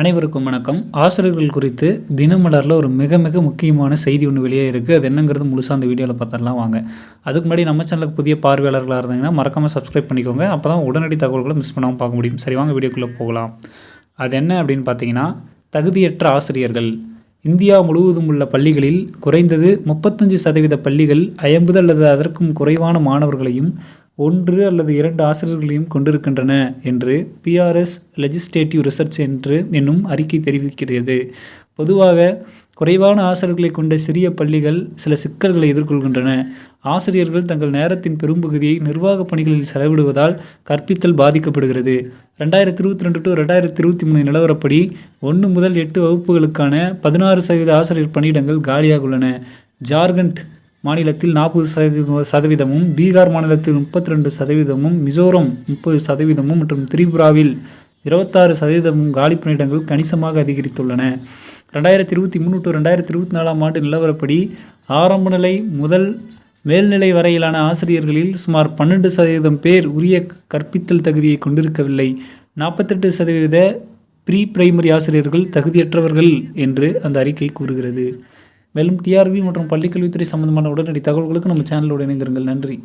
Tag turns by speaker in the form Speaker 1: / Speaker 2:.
Speaker 1: அனைவருக்கும் வணக்கம். ஆசிரியர்கள் குறித்து தினமலரில் ஒரு மிக மிக முக்கியமான செய்தி ஒன்று வெளியே இருக்குது அது என்னங்கிறது முழுசாக அந்த வீடியோவில் பார்த்துடலாம் வாங்க. அதுக்கு முன்னாடி நம்ம சேனலுக்கு புதிய பார்வையாளர்களாக இருந்தீங்கன்னா மறக்காமல் சப்ஸ்கிரைப் பண்ணிக்கோங்க. அப்போ தான் உடனடி தகவல்களை மிஸ் பண்ணாமல் பார்க்க முடியும். சரி வாங்க வீடியோக்குள்ளே போகலாம். அது என்ன அப்படின்னு பார்த்தீங்கன்னா தகுதியற்ற ஆசிரியர்கள். இந்தியா முழுவதும் உள்ள பள்ளிகளில் குறைந்தது முப்பத்தஞ்சு சதவீத பள்ளிகள் ஐம்பது அல்லது அதற்கும் குறைவான மாணவர்களையும் ஒன்று அல்லது இரண்டு ஆசிரியர்களையும் கொண்டிருக்கின்றன என்று பிஆர்எஸ் லெஜிஸ்லேட்டிவ் ரிசர்ச் என்று என்னும் அறிக்கை தெரிவிக்கிறது. பொதுவாக குறைவான ஆசிரியர்களை கொண்ட சிறிய பள்ளிகள் சில சிக்கல்களை எதிர்கொள்கின்றன. ஆசிரியர்கள் தங்கள் நேரத்தின் பெரும்பகுதியை நிர்வாக பணிகளில் செலவிடுவதால் கற்பித்தல் பாதிக்கப்படுகிறது. ரெண்டாயிரத்தி இருபத்தி ரெண்டு டு ரெண்டாயிரத்தி இருபத்தி மூணு நிலவரப்படி ஒன்று முதல் எட்டு வகுப்புகளுக்கான பதினாறு சதவீத ஆசிரியர் பணியிடங்கள் காலியாக உள்ளன ஜார்க்கண்ட் மாநிலத்தில் நாற்பது சதவீத சதவீதமும் பீகார் மாநிலத்தில் முப்பத்தி ரெண்டு சதவீதமும் மிசோரம் முப்பது சதவீதமும் மற்றும் திரிபுராவில் இருபத்தாறு சதவீதமும் காலி பணியிடங்கள் கணிசமாக அதிகரித்துள்ளன. ரெண்டாயிரத்தி இருபத்தி மூணு டு ரெண்டாயிரத்தி இருபத்தி நாலாம் ஆண்டு நிலவரப்படி ஆரம்ப நிலை முதல் மேல்நிலை வரையிலான ஆசிரியர்களில் சுமார் பன்னெண்டு சதவீதம் பேர் உரிய கற்பித்தல் தகுதியை கொண்டிருக்கவில்லை. நாற்பத்தெட்டு சதவீத ப்ரீ பிரைமரி ஆசிரியர்கள் தகுதியற்றவர்கள் என்று அந்த அறிக்கை கூறுகிறது. மேலும் டிஆர்பி மற்றும் பள்ளிக்கல்வித்துறை சம்பந்தமான உடனடி தகவல்களுக்கு நம்ம சேனலோடு இணைந்திருங்கள். நன்றி.